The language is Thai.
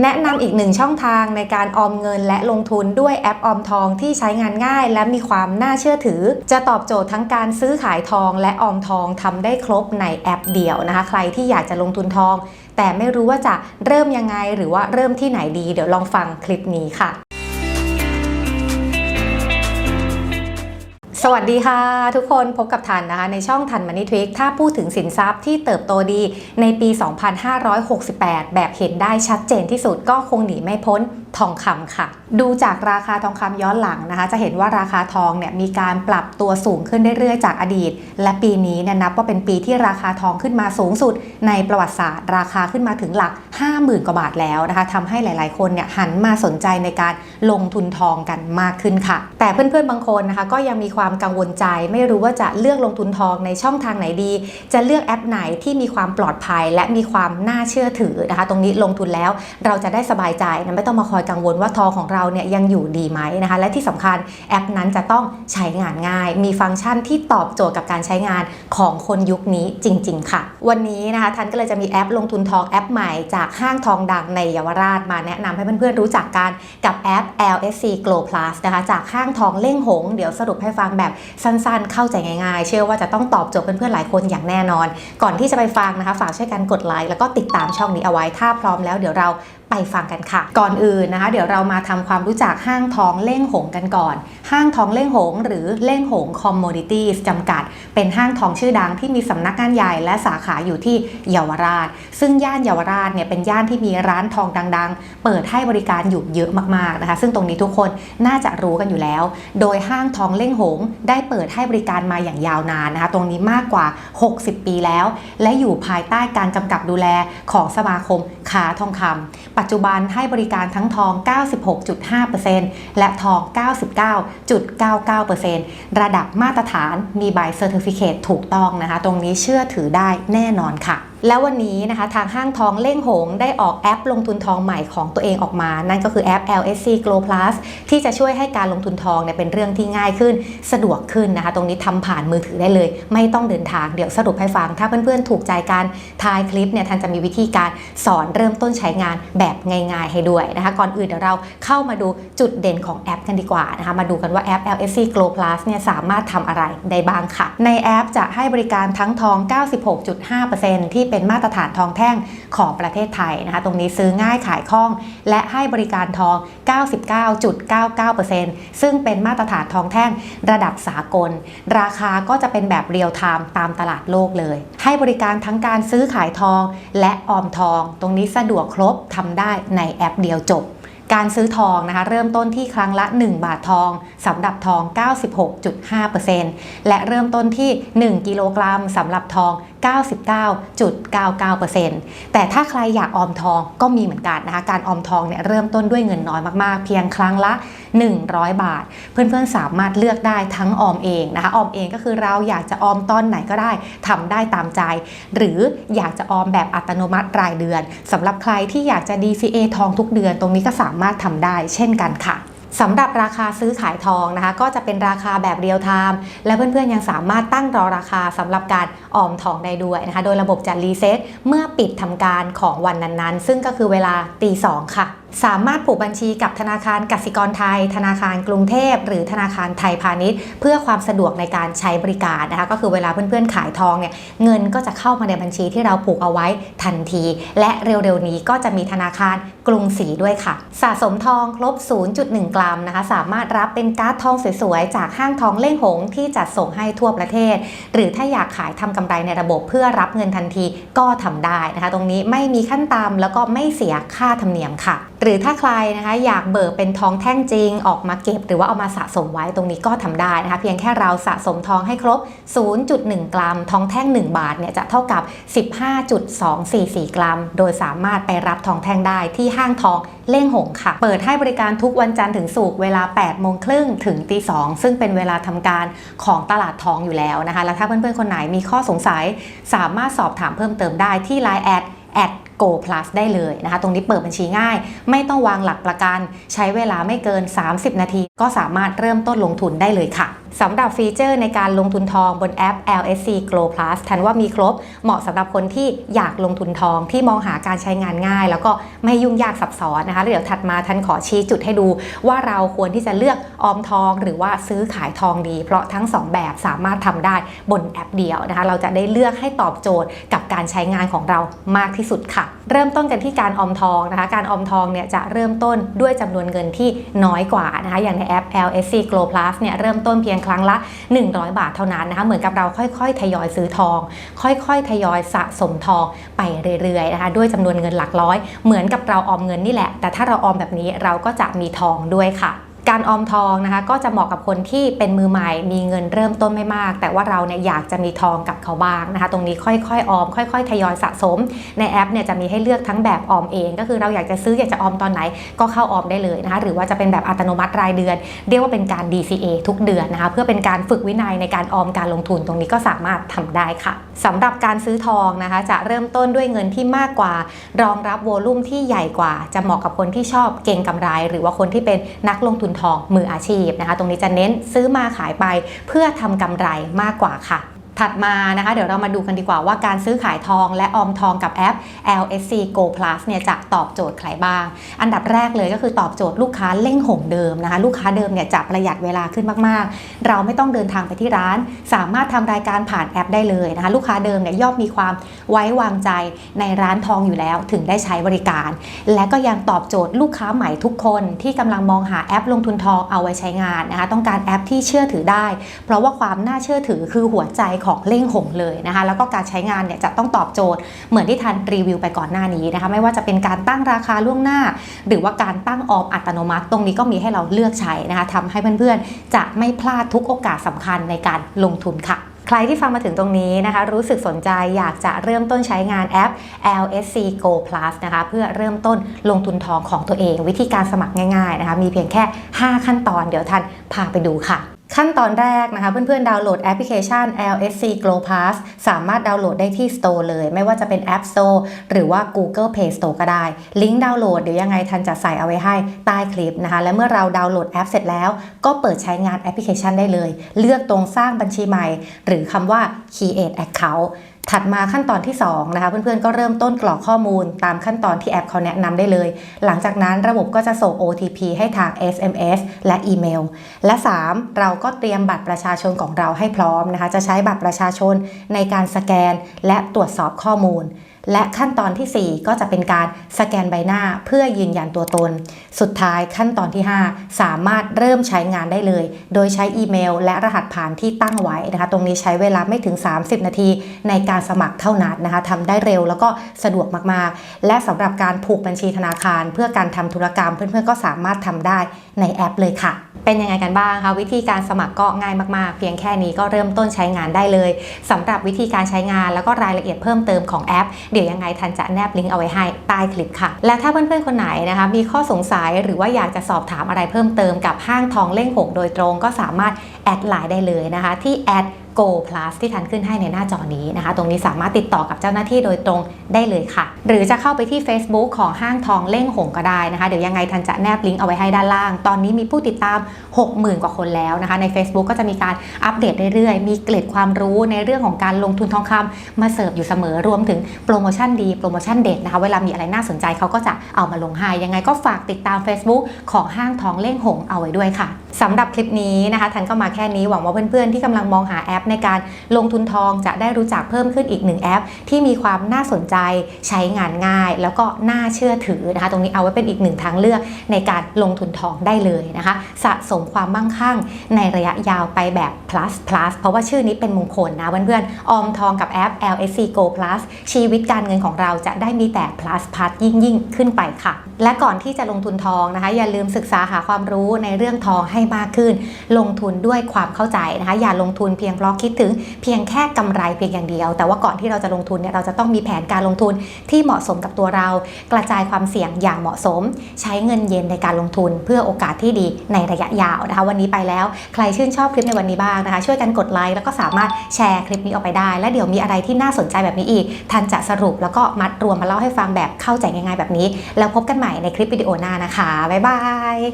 แนะนำอีกหนึ่งช่องทางในการออมเงินและลงทุนด้วยแอปออมทองที่ใช้งานง่าย และมีความน่าเชื่อถือ จะตอบโจทย์ทั้งการซื้อขายทองและออมทองทำได้ครบในแอปเดียวนะคะ ใครที่อยากจะลงทุนทอง แต่ไม่รู้ว่าจะเริ่มยังไงหรือว่าเริ่มที่ไหนดี เดี๋ยวลองฟังคลิปนี้ค่ะ สวัสดีค่ะ ทุกคนพบกับทันนะคะในช่องทันมันนี่ทวิกถ้าพูดถึงสินทรัพย์ที่เติบโตดีในปี 2568 แบบเห็นได้ชัดเจนที่สุดก็คงหนีไม่พ้น ทองคำค่ะ ดูจากราคาทองคำย้อนหลังนะคะ จะเห็นว่าราคาทองเนี่ยมีการปรับตัวสูงขึ้นเรื่อยๆจากอดีต และปีนี้เนี่ยนับว่าเป็นปีที่ราคาทองขึ้นมาสูงสุด ในประวัติศาสตร์ ราคาขึ้นมาถึงหลัก 50,000 กว่าบาทแล้วนะคะทำให้หลายๆคนเนี่ยหันมาสนใจในการลงทุนทองกันมากขึ้นค่ะ แต่เพื่อนๆบางคนนะคะ ก็ยังมีความกังวลใจ ไม่รู้ว่าจะเลือกลงทุนทองในช่องทางไหนดี จะเลือกแอปไหนที่มีความปลอดภัย และมีความน่าเชื่อถือนะคะ ตรงนี้ลงทุนแล้วเราจะได้สบายใจนะไม่ต้องมาคอยกังวลว่าทองของเราเนี่ยยังอยู่ดีไหมนะคะ และที่สำคัญแอปนั้นจะต้องใช้งานง่าย มีฟังก์ชันที่ตอบโจทย์กับการใช้งานของคนยุคนี้จริง ๆ ค่ะ วันนี้นะคะทันก็เลยจะมีแอปลงทุนทองแอปใหม่จากห้างทองดังในเยาวราชมาแนะนำให้เพื่อนๆรู้จักกันกับแอป LSC Glow Plus นะคะจากห้างทองเล่งหง เดี๋ยวสรุปให้ฟังแบบสั้นๆ เข้าใจง่ายๆ เชื่อว่าจะต้องตอบโจทย์เพื่อนๆหลายคนอย่างแน่นอน ก่อนที่จะไปฟังนะคะ ฝากช่วยกันกดไลค์แล้วก็ติดตามช่องนี้เอาไว้ถ้าพร้อมแล้วเดี๋ยวเรา ไปฟังกันค่ะ ก่อนอื่นนะคะ เดี๋ยวเรามาทำความรู้จักห้างทองเล่งหงกันก่อน ห้างทองเล่งหง หรือเล่งหงคอมม o ดิตี้จำกัด เป็นห้างทองชื่อดังที่มีสำนักงานใหญ่และสาขาอยู่ที่เยาวราช ซึ่งย่านเยาวราชเนี่ยเป็นย่านที่มีร้านทองดัง ๆ เปิดให้บริการอยู่เยอะมากๆนะคะ ซึ่งตรงนี้ทุกคนน่าจะรู้กันอยู่แล้ว โดยห้างทองเล่งหง ได้เปิดให้บริการมาอย่างยาวนานนะคะ ตรงนี้มากกว่า 60 ปีแล้ว และอยู่ภายใต้การกำกับดูแลของสมาคมค้าทองคำปัจจุบันให้บริการทั้งทอง 96.5%และทอง 99.99%ระดับมาตรฐานมีใบเซอร์ติฟิเคตถูกต้องนะคะ ตรงนี้เชื่อถือได้แน่นอนค่ะ แล้ววันนี้นะคะทางห้างทองเล่งหงได้ออกแอปลงทุนทองใหม่ของตัวเองออกมา นั่นก็คือแอป LSC Glow Plus ที่จะช่วยให้การลงทุนทองเนี่ยเป็นเรื่องที่ง่ายขึ้นสะดวกขึ้นนะคะ ตรงนี้ทำผ่านมือถือได้เลย ไม่ต้องเดินทางเดี๋ยวสรุปให้ฟัง ถ้าเพื่อนๆถูกใจการทายคลิปเนี่ยทันจะมีวิธีการสอนเริ่มต้นใช้งานแบบง่าย ๆ ให้ด้วยนะคะก่อนอื่นเดี๋ยวเราเข้ามาดูจุดเด่นของแอปกันดีกว่านะคะมาดูกันว่าแอป LSC Glow Plus เนี่ยสามารถทำอะไรได้บ้างค่ะ ในแอปจะให้บริการทั้งทอง 96.5%ที่เป็นมาตรฐานทองแท่งของประเทศไทยนะคะ ตรงนี้ซื้อง่ายขายคล่อง และให้บริการทอง 99.99%ซึ่งเป็นมาตรฐานทองแท่งระดับสากล ราคาก็จะเป็นแบบเรียลไทม์ตามตลาดโลกเลย ให้บริการทั้งการซื้อขายทองและออมทอง ตรงนี้สะดวกครบทำได้ในแอปเดียวจบการซื้อทองนะคะเริ่มต้นที่ครั้งละ 1 บาททองสำหรับทอง 96.5%และเริ่มต้นที่ 1 กิโลกรัมสำหรับทอง 99.99%แต่ถ้าใครอยากออมทองก็มีเหมือนกันนะคะ การออมทองเนี่ยเริ่มต้นด้วยเงินน้อยมากๆ เพียงครั้งละ 100 บาท เพื่อนๆสามารถเลือกได้ทั้งออมเองนะคะ ออมเองก็คือเราอยากจะออมตอนไหนก็ได้ทำได้ตามใจ หรืออยากจะออมแบบอัตโนมัติรายเดือนสำหรับใครที่อยากจะ DCA ทองทุกเดือนตรงนี้ก็สามารถทำได้เช่นกันค่ะ สำหรับราคาซื้อขายทองนะคะก็จะเป็นราคาแบบเรียลไทม์และเพื่อนๆยังสามารถตั้งรอราคาสำหรับการออมทองได้ด้วยนะคะโดยระบบจะรีเซ็ตเมื่อปิดทำการของวันนั้นๆ ซึ่งก็คือเวลาตีสองค่ะ สามารถผูกบัญชีกับธนาคารกสิกรไทย ธนาคารกรุงเทพ หรือธนาคารไทยพาณิชย์ เพื่อความสะดวกในการใช้บริการนะคะก็คือเวลาเพื่อนๆขายทองเนี่ยเงินก็จะเข้ามาในบัญชีที่เราผูกเอาไว้ทันที และเร็วๆนี้ก็จะมีธนาคารกรุงศรีด้วยค่ะ สะสมทองครบ 0.1 กรัมนะคะสามารถรับเป็นการ์ดทองสวยๆ จากห้างทองเล่งหงที่จัดส่งให้ทั่วประเทศ หรือถ้าอยากขายทำกำไรในระบบเพื่อรับเงินทันทีก็ทำได้นะคะ ตรงนี้ไม่มีขั้นตามแล้วก็ไม่เสียค่าธรรมเนียมค่ะหรือถ้าใครนะคะอยากเบิกเป็นทองแท่งจริง ออกมาเก็บ หรือว่าเอามาสะสมไว้ตรงนี้ก็ทำได้นะคะเพียงแค่เราสะสมทองให้ครบ 0.1 กรัม ทองแท่ง 1 บาทเนี่ยจะเท่ากับ 15.244 กรัม โดยสามารถไปรับทองแท่งได้ที่ห้างทองเล่งหงค่ะ เปิดให้บริการทุกวันจันทร์ถึงศุกร์เวลา 8 โมงครึ่งถึงตี 2 ซึ่งเป็นเวลาทำการของตลาดทองอยู่แล้วนะคะ แล้วถ้าเพื่อนๆ คนไหนมีข้อสงสัย สามารถสอบถามเพิ่มเติมได้ที่ Line แอดแอด Go Plus ได้เลยนะคะ ตรงนี้เปิดบัญชีง่าย ไม่ต้องวางหลักประกัน ใช้เวลาไม่เกิน 30 นาที ก็สามารถเริ่มต้นลงทุนได้เลยค่ะสำหรับฟีเจอร์ในการลงทุนทองบนแอป LSC Glow Plus ทันว่ามีครบเหมาะสำหรับคนที่อยากลงทุนทองที่มองหาการใช้งานง่าย แล้วก็ไม่ยุ่งยากซับซ้อนนะคะเดี๋ยวถัดมาทันขอชี้จุดให้ดู ว่าเราควรที่จะเลือกออมทอง หรือว่าซื้อขายทองดี เพราะทั้งสองแบบสามารถทำได้บนแอปเดียวนะคะ เราจะได้เลือกให้ตอบโจทย์กับการใช้งานของเรามากที่สุดค่ะเริ่มต้นกันที่การออมทองนะคะ การออมทองเนี่ยจะเริ่มต้นด้วยจำนวนเงินที่น้อยกว่านะคะ อย่างในแอป LSC Glow Plus เนี่ยเริ่มต้นเพียงครั้งละ 100 บาทเท่านั้นนะคะ เหมือนกับเราค่อยๆ ทยอยซื้อทอง ค่อยๆ ทยอยสะสมทองไปเรื่อยๆนะคะ ด้วยจำนวนเงินหลักร้อย เหมือนกับเราออมเงินนี่แหละ แต่ถ้าเราออมแบบนี้เราก็จะมีทองด้วยค่ะ การออมทองนะคะก็จะเหมาะกับคนที่เป็นมือใหม่ มีเงินเริ่มต้นไม่มาก แต่ว่าเราเนี่ยอยากจะมีทองกับเขาบ้างนะคะ ตรงนี้ค่อยๆออม ค่อยๆ ทยอยสะสม ในแอปเนี่ยจะมีให้เลือกทั้งแบบออมเอง ก็คือเราอยากจะซื้ออยากจะออมตอนไหนก็เข้าออมได้เลยนะคะ หรือว่าจะเป็นแบบอัตโนมัติรายเดือน เรียกว่าเป็นการ DCA ทุกเดือนนะคะ เพื่อเป็นการฝึกวินัยในการออมการลงทุนตรงนี้ก็สามารถทำได้ค่ะสำหรับการซื้อทองนะคะ จะเริ่มต้นด้วยเงินที่มากกว่า รองรับโวลุ่มที่ใหญ่กว่า จะเหมาะกับคนที่ชอบเก่งกำไร หรือว่าคนที่เป็นนักลงทุนทองมืออาชีพนะคะ ตรงนี้จะเน้นซื้อมาขายไปเพื่อทำกำไรมากกว่าค่ะ ถัดมานะคะเดี๋ยวเรามาดูกันดีกว่าว่าการซื้อขายทองและออมทองกับแอป LSC Go Plus เนี่ยจะตอบโจทย์ใครบ้าง อันดับแรกเลยก็คือตอบโจทย์ลูกค้าเล่งหงเดิมนะคะลูกค้าเดิมเนี่ยจะประหยัดเวลาขึ้นมาก ๆ เราไม่ต้องเดินทางไปที่ร้าน สามารถทำรายการผ่านแอปได้เลยนะคะลูกค้าเดิมเนี่ยย่อมมีความไว้วางใจในร้านทองอยู่แล้วถึงได้ใช้บริการ และก็ยังตอบโจทย์ลูกค้าใหม่ทุกคนที่กำลังมองหาแอปลงทุนทองเอาไว้ใช้งานนะคะต้องการแอปที่เชื่อถือได้ เพราะว่าความน่าเชื่อถือคือหัวใจของเล่งหงเลยนะคะแล้วก็การใช้งานเนี่ยจะต้องตอบโจทย์เหมือนที่ทันรีวิวไปก่อนหน้านี้นะคะไม่ว่าจะเป็นการตั้งราคาล่วงหน้า หรือว่าการตั้งออมอัตโนมัติ ตรงนี้ก็มีให้เราเลือกใช้นะคะทำให้เพื่อนๆ จะไม่พลาดทุกโอกาสสำคัญในการลงทุนค่ะใครที่ฟังมาถึงตรงนี้นะคะ รู้สึกสนใจอยากจะเริ่มต้นใช้งานแอป LSC Go Plus นะคะ เพื่อเริ่มต้นลงทุนทองของตัวเอง วิธีการสมัครง่ายๆนะคะ มีเพียงแค่ 5 ขั้นตอนเดี๋ยวท่านพาไปดูค่ะ ขั้นตอนแรกนะคะเพื่อนๆ ดาวน์โหลดแอปพลิเคชัน LSC Glow Pass สามารถดาวน์โหลดได้ที่ Store เลย ไม่ว่าจะเป็น App Store หรือว่า Google Play Store ก็ได้ ลิงก์ดาวน์โหลดเดี๋ยวยังไงทันจะใส่เอาไว้ให้ใต้คลิปนะคะ และเมื่อเราดาวน์โหลดแอปเสร็จแล้ว ก็เปิดใช้งานแอปพลิเคชันได้เลย เลือกตรงสร้างบัญชีใหม่ หรือคำว่า Create Account ถัดมาขั้นตอนที่2นะคะเพื่อนๆก็เริ่มต้นกรอกข้อมูลตามขั้นตอนที่แอปเขาแนะนำได้เลย หลังจากนั้นระบบก็จะส่ง OTP ให้ทาง SMS และอีเมล และ 3 เราก็เตรียมบัตรประชาชนของเราให้พร้อมนะคะจะใช้บัตรประชาชนในการสแกนและตรวจสอบข้อมูล และขั้นตอนทีสี่ 4 ก็จะเป็นการสแกนใบหน้าเพื่อยืนยันตัวตน สุดท้ายขั้นตอนที่ 5 สามารถเริ่มใช้งานได้เลย โดยใช้อีเมล และรหัสผ่านที่ตั้งไว้นะคะ ตรงนี้ใช้เวลาไม่ถึง 30 นาทีในการสมัครเท่านั้นนะคะทำได้เร็วแล้วก็สะดวกมากๆ และสำหรับการผูกบัญชีธนาคาร เพื่อการทำธุรกรรมเพื่อนๆก็สามารถทำได้ในแอปเลยค่ะเป็นยังไงกันบ้างคะวิธีการสมัครก็ง่ายมากๆ เพียงแค่นี้ก็เริ่มต้นใช้งานได้เลยสำหรับวิธีการใช้งานแล้วก็รายละเอียดเพิ่มเติมของแอปเดี๋ยวยังไงทันจะแนบลิงก์เอาไว้ให้ใต้คลิปค่ะ และถ้าเพื่อนๆคนไหนนะคะมีข้อสงสัยหรือว่าอยากจะสอบถามอะไรเพิ่มเติมกับห้างทองเล่งหงโดยตรงก็สามารถแอดไลน์ได้เลยนะคะที่แอด Go Plus ที่ทันขึ้นให้ในหน้าจอนี้นะคะ ตรงนี้สามารถติดต่อกับเจ้าหน้าที่โดยตรงได้เลยค่ะ หรือจะเข้าไปที่ Facebook ของห้างทองเล่งหงก็ได้นะคะ เดี๋ยวยังไงทันจะแนบลิงก์เอาไว้ให้ด้านล่าง ตอนนี้มีผู้ติดตาม 60,000 กว่าคนแล้วนะคะ ใน Facebook ก็จะมีการอัปเดตเรื่อยๆ มีเกล็ดความรู้ในเรื่องของการลงทุนทองคำมาเสิร์ฟอยู่เสมอรวมถึงโปรโมชั่นดีโปรโมชั่นเด็ดนะคะ เวลามีอะไรน่าสนใจเขาก็จะเอามาลงให้ยังไงก็ฝากติดตาม Facebook ของห้างทองเล่งหงเอาไว้ด้วยค่ะสำหรับคลิปนี้นะคะทันก็มาแค่นี้หวังว่าเพื่อนๆที่กำลังมองหาแอปในการลงทุนทองจะได้รู้จักเพิ่มขึ้นอีกหนึ่งแอป ที่มีความน่าสนใจใช้งานง่าย แล้วก็น่าเชื่อถือนะคะ ตรงนี้เอาไว้เป็นอีกหนึ่งทางเลือกในการลงทุนทองได้เลยนะคะ สะสมความมั่งคั่งในระยะยาวไปแบบ plus plus เพราะว่าชื่อนี้เป็นมงคลนะเพื่อนๆออมทองกับแอป LSC Go Plus ชีวิตการเงินของเราจะได้มีแต่ plus plus ยิ่งยิ่งขึ้นไปค่ะ และก่อนที่จะลงทุนทองนะคะ อย่าลืมศึกษาหาความรู้ในเรื่องทองให้มากขึ้น ลงทุนด้วยความเข้าใจนะคะ อย่าลงทุนเพียงเพราะคิดถึงเพียงแค่กำไรเพียงอย่างเดียว แต่ว่าก่อนที่เราจะลงทุนเนี่ยเราจะต้องมีแผนการลงทุนที่เหมาะสมกับตัวเรา กระจายความเสี่ยงอย่างเหมาะสม ใช้เงินเย็นในการลงทุน เพื่อโอกาสที่ดีในระยะยาวนะคะวันนี้ไปแล้วใครชื่นชอบคลิปในวันนี้บ้างนะคะ ช่วยกันกดไลค์แล้วก็สามารถแชร์คลิปนี้ออกไปได้ และเดี๋ยวมีอะไรที่น่าสนใจแบบนี้อีกทันจะสรุปแล้วก็มัดรวมมาเล่าให้ฟังแบบเข้าใจง่ายๆแบบนี้ แล้วพบกันใหม่ในคลิปวิดีโอหน้านะคะบ๊ายบาย